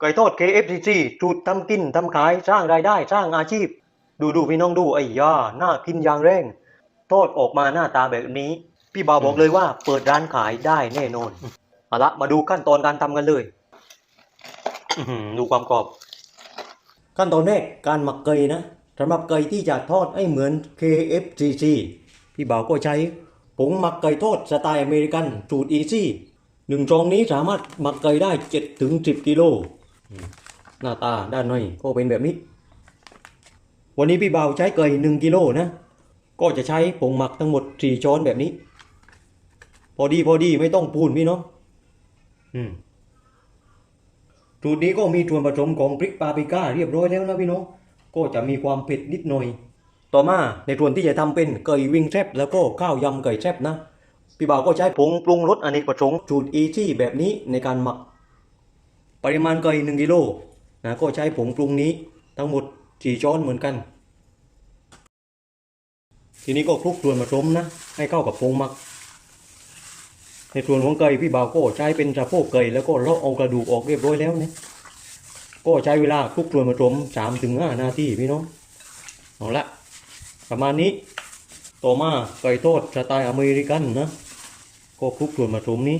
ไก่ทอด KFC จุดทำกินทำขายสร้างรายได้สร้างอาชีพ ดูดูพี่น้องดูไอ้ยาน่ากินอย่างแรงทอดออกมาหน้าตาแบบนี้ พี่บาวบอกเลยว่าเปิดร้านขายได้แน่นอนเอาละมาดูขั้นตอนการทำกันเลยดูความกรอบ ขั้นตอนแรกการหมักไก่นะสำหรับไก่ที่จะทอดให้เหมือน KFC พี่บ่าวก็ใช้ผงหมักไก่ทอดสไตล์อเมริกันสูตรอีซี่หนึ่งซองนี้สามารถหมักไก่ได้7ถึง10 กิโล หน้าตาด้านในก็เป็นแบบนี้ วันนี้พี่เบาใช้ไก่1กิโลนะ ก็จะใช้ผงหมักทั้งหมด4ช้อนแบบนี้ พอดีพอดีไม่ต้องปูนพี่เน้องอืมสูตรนี้ก็มีส่วนผสมของพริกปาปริก้าเรียบร้อยแล้วนะพี่น้องก็จะมีความเผ็ดนิดหน่อย ต่อมาในส่วนที่จะทำเป็นไก่วิงแซบแล้วก็ข้าวยำไก่แซบนะ พี่บ่าวก็ใช้ผงปรุงรสอเนกประสงค์สูตรอีซี่แบบนี้ในการหมัก ปริมาณไก่หนึ่งกิโลนะก็ใช้ผงปรุงนี้ทั้งหมดสี่ช้อนเหมือนกัน ทีนี้ก็คลุกส่วนผสมนะ ให้เข้ากับผงหมัก ในส่วนของไก่พี่บ่าวก็ใช้เป็นสะโพกไก่แล้วก็เลาะเอากระดูกออกเรียบร้อยแล้วเนี่ยก็ใช้เวลาคลุกส่วนผสมสามถึงห้านาทีพี่น้องเอาละประมาณนี้ต่อมาไก่ทอดสไตล์อเมริกันนะ ก็คลุกส่วนผสมนี้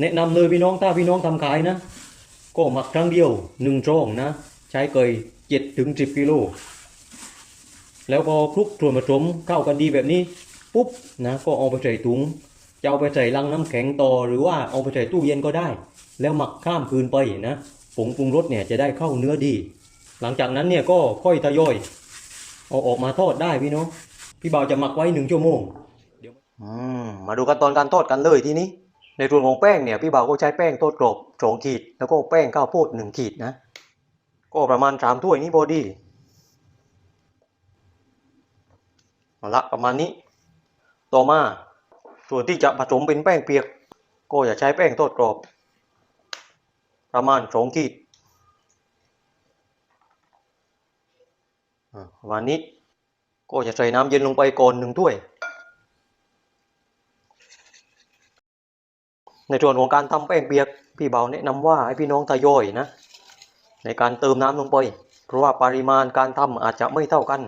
แนะนำเลยพี่น้องถ้าพี่น้องทำขายนะ ก็หมักครั้งเดียวหนึ่งช่องนะ ใช้ไก่เจ็ดถึงสิบกิโลแล้วพอคลุกส่วนผสมเข้ากันดีแบบนี้ปุ๊บนะก็เอาไปใส่ถุงจะเอาไปใส่ลังน้ำแข็งต่อหรือว่าเอาไปใส่ตู้เย็นก็ได้ แล้วหมักข้ามคืนไปนะผงปรุงรสเนี่ยจะได้เข้าเนื้อดี หลังจากนั้นเนี่ยก็ค่อยทยอยเอาออกมาทอดได้พี่น้องพี่บ่าวจะหมักไว้หนึ่งชั่วโมงมมาดูขั้นตอนการทอดกันเลยทีนี้ ในส่วนของแป้งเนี่ยพี่บ่าวก็ใช้แป้งทอดกรอบสองขีด แล้วก็แป้งข้าวโพดหนึ่งขีดนะ ก็ประมาณสามถ้วยนี้พอดีเอาละประมาณนี้ ต่อมาส่วนที่จะผสมเป็นแป้งเปียก ก็อย่าใช้แป้งทอดกรอบ ประมาณสองขีดอ่าวันนี้ก็จะใส่น้ำเย็นลงไปก่อนหนึ่งถ้วย ในส่วนของการทำแป้งเปียกพี่เบาแนะนำว่าให้พี่น้องทยอยนะ ในการเติมน้ำลงไป เพราะว่าปริมาณการทำอาจจะไม่เท่ากัน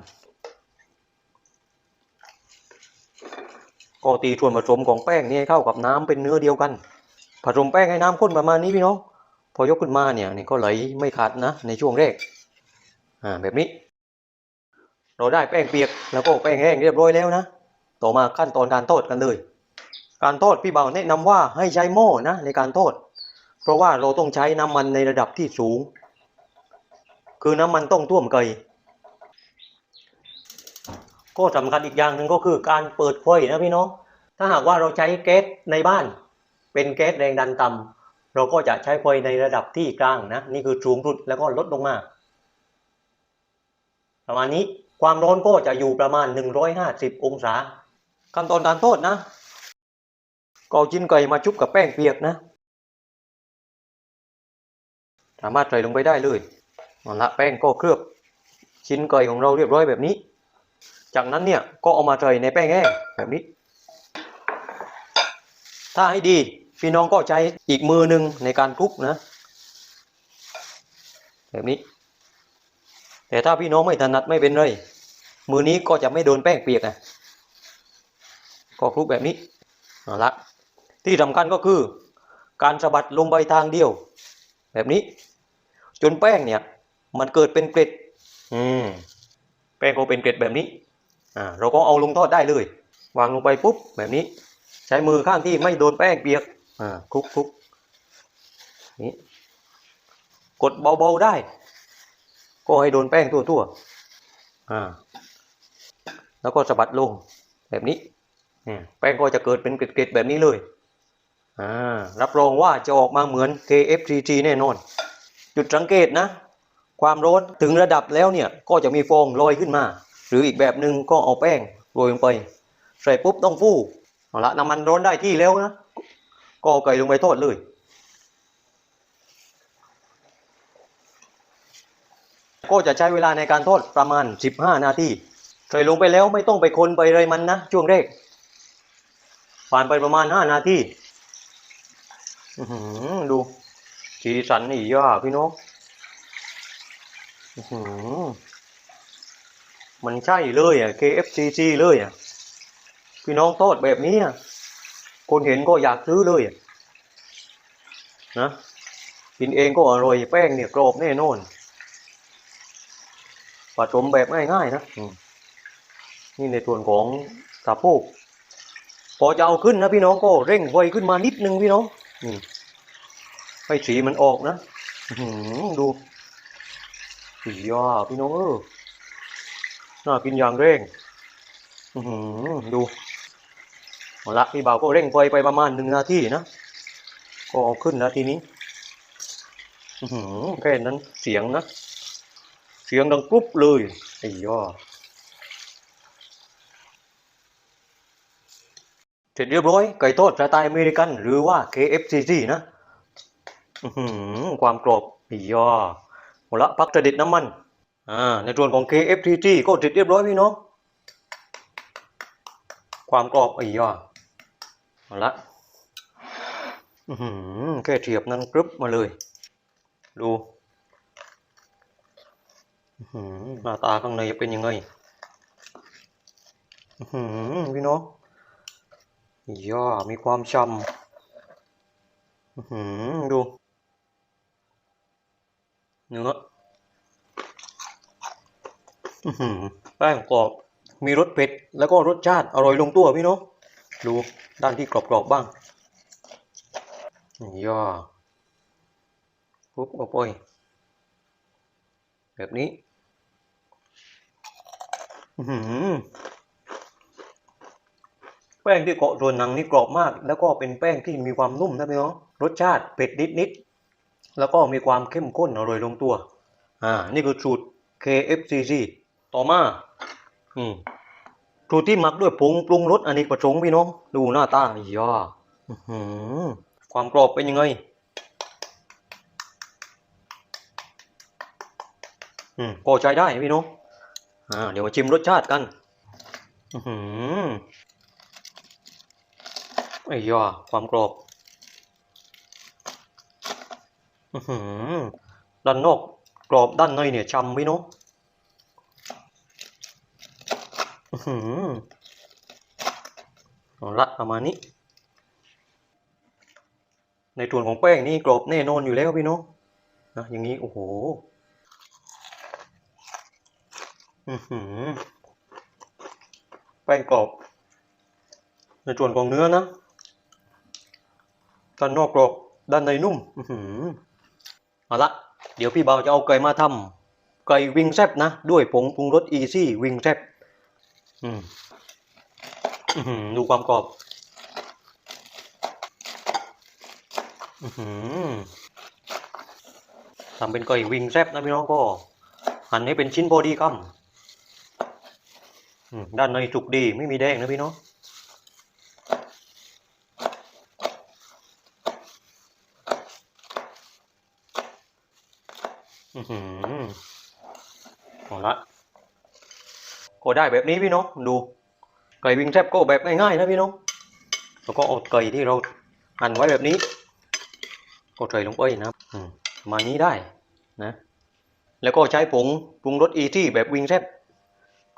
ก็ตีส่วนผสมของแป้งนี่เข้ากับน้ำเป็นเนื้อเดียวกัน ผสมแป้งให้น้ำข้นประมาณนี้พี่น้อง พอยกขึ้นมาเนี่ยนี่ก็ไหลไม่ขาดนะในช่วงแรกอ่าแบบนี้ เราได้แป้งเปียกแล้วก็แป้งแห้งเรียบร้อยแล้วนะ ต่อมาขั้นตอนการทอดกันเลย การทอดพี่เบาแนะนำว่าให้ใช้หม้อนะในการทอด เพราะว่าเราต้องใช้น้ำมันในระดับที่สูง คือน้ำมันต้องท่วมไก่ก็สำคัญอีกอย่างหนึ่งก็คือการเปิดไฟนะพี่น้อง ถ้าหากว่าเราใช้แก๊สในบ้าน เป็นแก๊สแรงดันต่ำเราก็จะใช้ไฟในระดับที่กลางนะนี่คือสูงสุดแล้วก็ลดลงมา ประมาณนี้ความร้อนก็จะอยู่ประมาณ 150 องศาขั้นตอนการทอดนะ ก็เอาชิ้นไก่มาชุบกับแป้งเปียกนะ สามารถใส่ลงไปได้เลยเอาละแป้งก็เคลือบชิ้นไก่ของเราเรียบร้อยแบบนี้ จากนั้นเนี่ยก็เอามาใส่ในแป้งแห้งแบบนี้ ถ้าให้ดีพี่น้องก็ใช้อีกมือหนึ่งในการคลุกนะ แบบนี้ แต่ถ้าพี่น้องไม่ถนัดไม่เป็นไรมือนี้ก็จะไม่โดนแป้งเปียกนะก็คลุกแบบนี้เอาละ ที่สำคัญก็คือ การสะบัดลงไปทางเดียว แบบนี้ จนแป้งเนี่ย มันเกิดเป็นเกล็ด อืมแป้งก็เป็นเกล็ดแบบนี้อ่าเราก็เอาลงทอดได้เลย วางลงไปปุ๊บแบบนี้ ใช้มือข้างที่ไม่โดนแป้งเปียกอ่าคลุกคลุกนี่กดเบาๆได้ ก็ให้โดนแป้งทั่วๆอ่าแล้วก็สะบัดลงแบบนี้อืมแป้งก็จะเกิดเป็นเกล็ดๆแบบนี้เลยอ่า รับรองว่าจะออกมาเหมือน KFCG แน่นอน จุดสังเกตนะ ความร้อนถึงระดับแล้วเนี่ย ก็จะมีฟองลอยขึ้นมา หรืออีกแบบหนึ่งก็เอาแป้งโรยลงไป ใส่ปุ๊บต้องฟูเอาละน้ำมันร้อนได้ที่แล้วนะ ก็เอาไก่ลงไปทอดเลยก็จะใช้เวลาในการทอดประมาณ 15 นาทีใส่ลงไปแล้วไม่ต้องไปคนไปอะไรมันนะ ช่วงแรก ผ่านไปประมาณ 5 นาที ดู สีสันนี่ย่าพี่น้องมันใช่เลยอะ KFCC เลยอะ พี่น้องทอดแบบนี้อะ คนเห็นก็อยากซื้อเลยอะนะกินเองก็อร่อยแป้งเนี่ยกรอบแน่นอนผสมแบบง่ายๆนะนี่ในส่วนของสะโพกพอจะเอาขึ้นนะพี่น้องก็เร่งไฟขึ้นมานิดนึงพี่น้อง นี่ให้สีมันออกนะอื้อหือดูสียอพี่น้องเออน่ากินอย่างเร่งหือดูเอาละพี่บ่าวก็เร่งไฟไปประมาณหนึ่งนาทีนะก็เอาขึ้นนาทีนี้หือแค่นั้นเสียงนะ เสียงดังกรุบเลยไอ้ย่อเส ร็จเรียบร้อยไก่ทอดสไตล์อเมริกัน หรือว่า KFCC นะความกรอบไอ้ย่อเอาละพักจะด็ดน้ำมันอ่าในส่วนของ KFCC ก็เสร็จเรียบร้อยพี่น้องความกรอบอยอเอาละแค่เทียบนั้นกรึบมาเลย ดูหน้าตาข้างในจะเป็นยังไงพี่น้อง ย่ามีความฉ่ำหือดู เนื้อหือแป้งกรอบ มีรสเผ็ด แล้วก็รสชาติอร่อยลงตัวพี่น้องดูด้านที่กรอบๆบ้าง ย่าปุ๊บเอาไปแบบนี้ อื้อหือ แป้งที่เกาะส่วนหนังนี่กรอบมาก แล้วก็เป็นแป้งที่มีความนุ่มนะพี่น้องรสชาติเผ็ดนิดๆแล้วก็มีความเข้มข้นอร่อยลงตัวอ่านี่คือสูตร KFCC ต่อมาอืมสูตรที่หมักด้วยผงปรุงรสอเนกประสงค์พี่น้อง ดูหน้าตาย่าอื้อหือความกรอบเป็นยังไงอืมพอใจได้พี่น้องอ่าเดี๋ยวมาชิมรสชาติกัน อือหือ ไอ้ยาความกรอบอือหือด้านนอกกรอบด้านในเนี่ยช่ำพี่น้ออือหือเอาละประมาณนี้ ในส่วนของแป้งนี่กรอบแน่นอนอยู่แล้วพี่น้องนะอย่างนี้ โอ้โหอือหือแป้งกรอบ ในส่วนของเนื้อนะ ด้านนอกกรอบด้านในนุ่มเอาละเดี๋ยวพี่เบาจะเอาไก่มาทำไก่วิงแซบนะ ด้วยผงปรุงรสอีซี่วิงแซบดูความกรอบอทำเป็นไก่วิงแซบนะพี่น้องก็ หั่นให้เป็นชิ้นพอดีคำอืมด้านในสุกดีไม่มีแดงนะพี่น้อง หือเอละก็ได้แบบนี้พี่น้องดูไก่วิงแซบก็แบบง่ายๆนะพี่น้องแล้วก็เอาไก่ที่เราหั่นไว้แบบนี้ก็ใส่ลงไปนะอืมมานี้ได้นะ แล้วก็ใช้ผงปรุงรสอีที่แบบวิงแซบ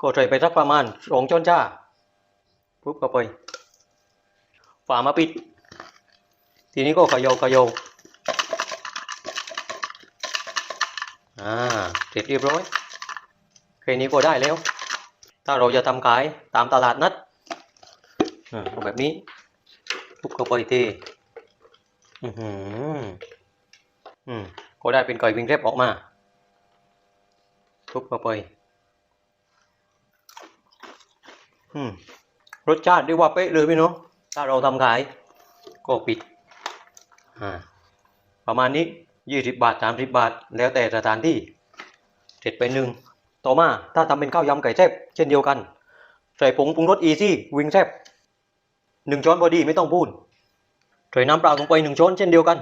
ก็ใส่ไปสักประมาณสองช้อนชาปุ๊บเข้าไปฝามาปิด ทีนี้ก็เขยาเขยา อ่าเสร็จเรียบร้อยแค่นี้ก็ได้แล้ว ถ้าเราจะทำขายตามตลาดนัดอ่าเอาแบบนี้ปุ๊บเข้าไปทีอือหืออืมก็ได้เป็นไก่วิงแซบออกมาทุบเข้าไปอืมรสชาติเรียกว่าเป๊ะเลยพี่น้องถ้าเราทำขายก็ปิดอ่าประมาณนี้ ยี่สิบบาทสามสิบบาท แล้วแต่สถานที่เสร็จไปหนึ่งต่อมาถ้าทำเป็นข้าวยำไก่แซ่บเช่นเดียวกัน ใส่ผงปรุงรสอีซี่วิงแซ่บหนึ่งช้อนพอดีไม่ต้องพูดใส่น้ำเปล่าลงไปหนึ่งช้อนเช่นเดียวกัน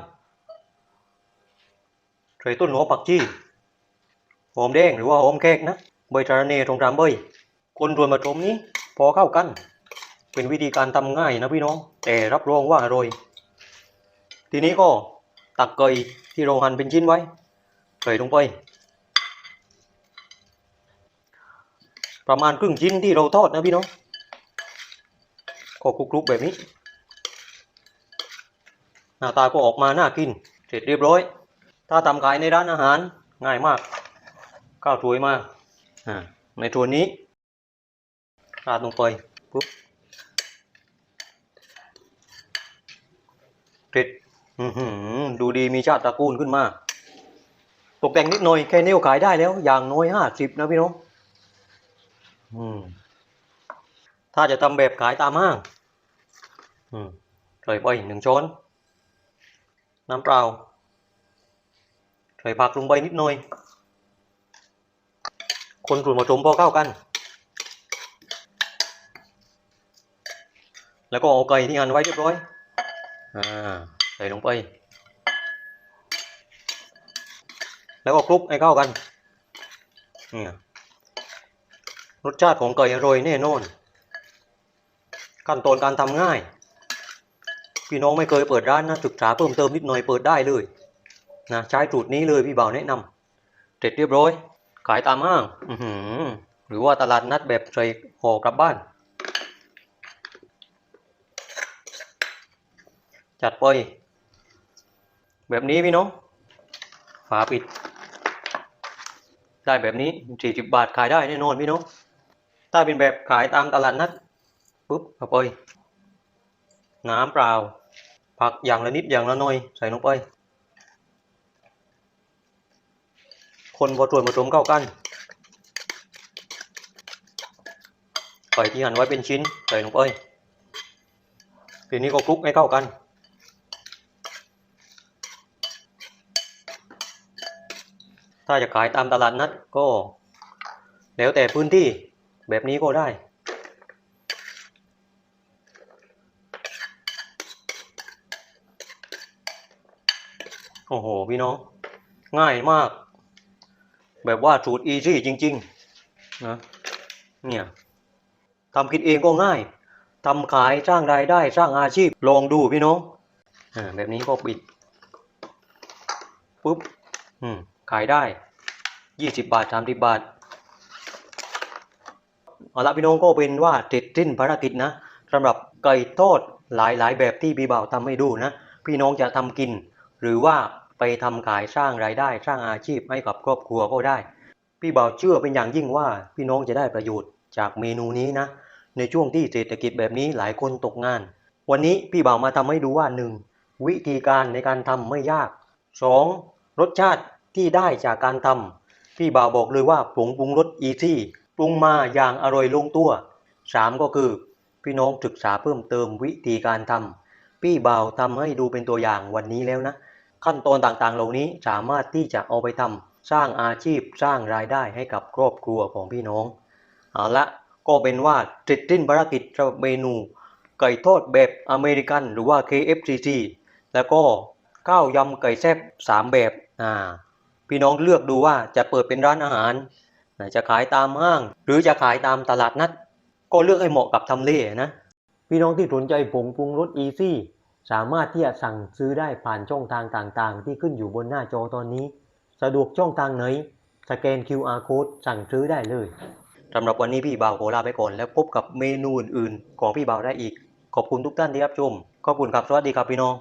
ใส่ต้นหัวผักชีหอมแดงหรือว่าหอมแขกนะใบสะรเนตรงตามใบคนส่วนผสมนี้ พอเข้ากัน เป็นวิธีการทำง่ายนะพี่น้อง แต่รับรองว่าอร่อย ทีนี้ก็ตักเกย ที่เราหั่นเป็นชิ้นไว้ใส่ลงไป ประมาณครึ่งชิ้นที่เราทอดนะพี่น้องก็คลุกๆแบบนี้ หน้าตาก็ออกมาน่ากิน เสร็จเรียบร้อย ถ้าทำขายในร้านอาหารง่ายมาก ข้าวสวยมากอ่าในส่วนนี้ราดลงไปปุ๊บเสร็จอื้อหือ ดูดีมีชาติตระกูลขึ้นมา ตกแต่งนิดหน่อยแค่นี้ขายได้แล้ว อย่างน้อยห้าสิบนะพี่น้องถ้าจะทำแบบขายตามห้างอืมใส่ไปหนึ่งช้อน น้ำเปล่าใส่ผักลงไปนิดหน่อย คนส่วนผสมพอเข้ากัน แล้วก็เอาไก่ที่หั่นไว้เรียบร้อย อ่า ส่ลงไป แล้วก็คลุกให้เข้ากันนี่รสชาติของไก่อร่อยแน่นอน ขั้นตอนการทำง่าย พี่น้องไม่เคยเปิดร้านนะศึกษาเพิ่มเติมนิดหน่อยเปิดได้เลยนะใช้สูตรนี้เลยพี่บ่าวแนะนำเสร็จเรียบร้อย ขายตามห้างหรือว่าตลาดนัดแบบใส่ห่อกลับบ้าน จัดไป แบบนี้พี่น้องฝาปิด ได้แบบนี้สี่สิบบาทขายได้แน่นอนพี่น้องถ้าเป็นแบบขายตามตลาดนัดปุ๊บเอาไปน้ำเปล่า ผักอย่างละนิดอย่างละหน่อยใส่ลงไป คนพอส่วนผสมเข้ากันไก่ที่หั่นไว้เป็นชิ้นใส่ลงไปทีนี้ก็คลุกให้เข้ากัน ถ้าจะขายตามตลาดนัดก็ แล้วแต่พื้นที่แบบนี้ก็ได้ โอ้โห พี่น้อง ง่ายมาก แบบว่าสูตรอีซี่จริง ๆ นะ เนี่ยทำกินเองก็ง่ายทำขายสร้างรายได้สร้างอาชีพลองดูพี่น้อง อ่า แบบนี้ก็ปิดปุ๊บ อืม ขายได้ยี่สิบาทสามสิบาทเอาละพี่น้องก็เป็นว่าเสร็จสิ้นภารกิจนะสำหรับไก่ทอดหลายหลายๆแบบที่พี่บ่าวทำให้ดูนะ พี่น้องจะทำกิน หรือว่าไปทำขายสร้างรายได้สร้างอาชีพให้กับครอบครัวก็ได้ พี่บ่าวเชื่อเป็นอย่างยิ่งว่าพี่น้องจะได้ประโยชน์จากเมนูนี้นะ ในช่วงที่เศรษฐกิจแบบนี้หลายคนตกงาน วันนี้พี่บ่าวมาทำให้ดูว่า 1. วิธีการในการทำไม่ยาก 2. รสชาติ ที่ได้จากการทำพี่บ่าวบอกเลยว่าผงปรุงรสอีซี่ปรุงมาอย่างอร่อยลงตัว 3. ก็คือ พี่น้องศึกษาเพิ่มเติมวิธีการทำพี่บ่าวทำให้ดูเป็นตัวอย่างวันนี้แล้วนะ ขั้นตอนต่างๆ เหล่านี้สามารถที่จะเอาไปทำสร้างอาชีพสร้างรายได้ให้กับครอบครัวของพี่น้องเอาละก็เป็นว่าเสร็จสิ้นภารกิจเมนูไก่ทอดแบบอเมริกันหรือว่า KFCC แล้วก็ข้าวยำไก่แซ่บ3 แบบ อ่า พี่น้องเลือกดูว่าจะเปิดเป็นร้านอาหาร จะขายตามห้าง หรือจะขายตามตลาดนัด ก็เลือกให้เหมาะกับทำเลนะ พี่น้องที่สนใจผงปรุงรสอีซี่สามารถที่จะสั่งซื้อได้ผ่านช่องทางต่างๆ ที่ขึ้นอยู่บนหน้าจอตอนนี้ สะดวกช่องทางไหน สแกน QR code สั่งซื้อได้เลยสำหรับวันนี้พี่บ่าวขอลาไปก่อน แล้วพบกับเมนูอื่นๆ ของพี่บ่าวได้อีก ขอบคุณทุกท่านที่รับชมขอบคุณครับสวัสดีครับพี่น้อง